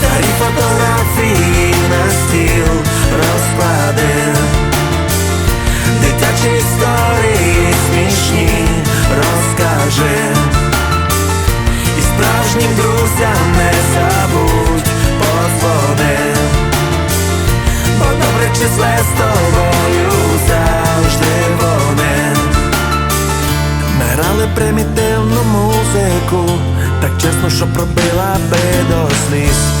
Старі фотографії на стіл розклади. Дитячі історії смішні розкажи І справжнім друзям не забудь подзвони. Бо добре числе з тобою завжди вони Ми грали примітивну музику Так чесно, що пробила би до сліз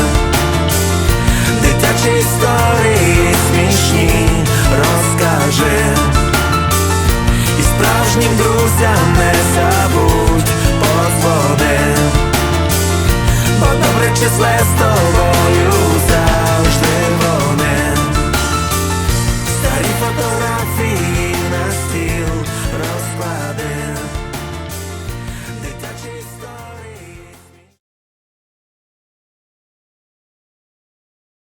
справжнім друзям